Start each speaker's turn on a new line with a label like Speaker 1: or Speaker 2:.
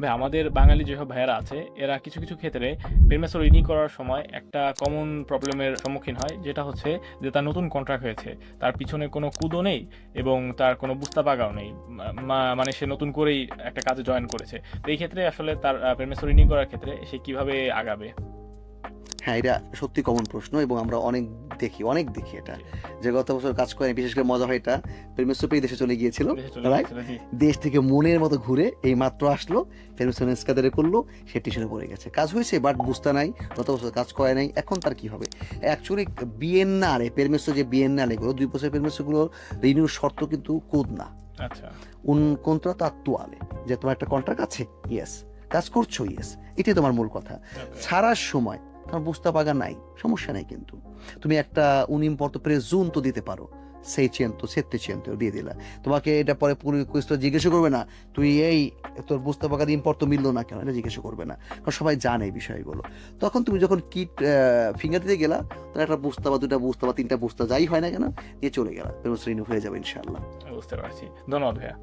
Speaker 1: ভাই, আমাদের বাঙালি যেসব ভাইয়েরা আছে, এরা কিছু কিছু ক্ষেত্রে পেরমেসো রিনিউ করার সময় একটা কমন প্রবলেমের সম্মুখীন হয়, যেটা হচ্ছে যে তার নতুন কন্ট্রাক্ট হয়েছে। তার পিছনে কোনো কুদও নেই এবং তার কোনো বুস্তা পাগাও নেই মানে সে নতুন করেই একটা কাজে জয়েন করেছে। তো এই ক্ষেত্রে আসলে তার পেরমেসো রিনিউ করার ক্ষেত্রে সে কীভাবে আগাবে?
Speaker 2: হ্যাঁ এটা সত্যি কমন প্রশ্ন এবং আমরা অনেক দেখি অনেক দেখি এটা। যে গত বছর কাজ করে বিশেষ করে মজা হয় এটা। দেশে চলে গিয়েছিল
Speaker 1: দেশে চলে? গেছিল, জি।
Speaker 2: দেশ থেকে মনের মতো ঘুরে এই মাত্র আসলো পেরমেসন এসকাদারে করল সে টিউশনে পড়ে গেছে। কাজ হয়েছে বাট বুঝতে নাই গত বছর কাজ করে নাই এখন তার কি হবে? অ্যাকচুয়ালি বিএনআরে পেরমেসো যে বিএনআর এগুলো দুই বছর পেরমেসোগুলো রিনিউর শর্ত কিন্তু কোদ না।
Speaker 1: আচ্ছা।
Speaker 2: contrato attuale যে তোমার একটা কন্ট্রাক্ট আছে? ইয়েস কাজ করছ? ইয়েস এটাই তোমার মূল কথা।
Speaker 1: okay.
Speaker 2: ছাড়ার সময় তোমার বুঝতে পাগা নাই, সমস্যা নাই কিন্তু। তুমি একটা un importo presunto দিতে পারো। সেইচেন্তো সেত্তেচেন্তো দিয়ে দিলা। তোমাকে এটা পরে পুরো কোয়েস্টটা জিজ্ঞেস করবে না। তুই এই তোর বুঝতে পাকা ইম্পর্ট তো মিললো না কেন, এটা জিজ্ঞেস করবে না। কারণ সবাই জানে এই বিষয়গুলো। তখন তুমি যখন কিট ফিঙ্গার দিতে গেলা, তখন একটা বুঝতে বা দুটা বুঝতে বা তিনটা বুঝতে যাই হয় না কেন, দিয়ে চলে গেলা। রিনিউ হয়ে যাবে ইনশাল্লাহ
Speaker 1: বুঝতে পারছি। ধন্যবাদ ভাইয়া।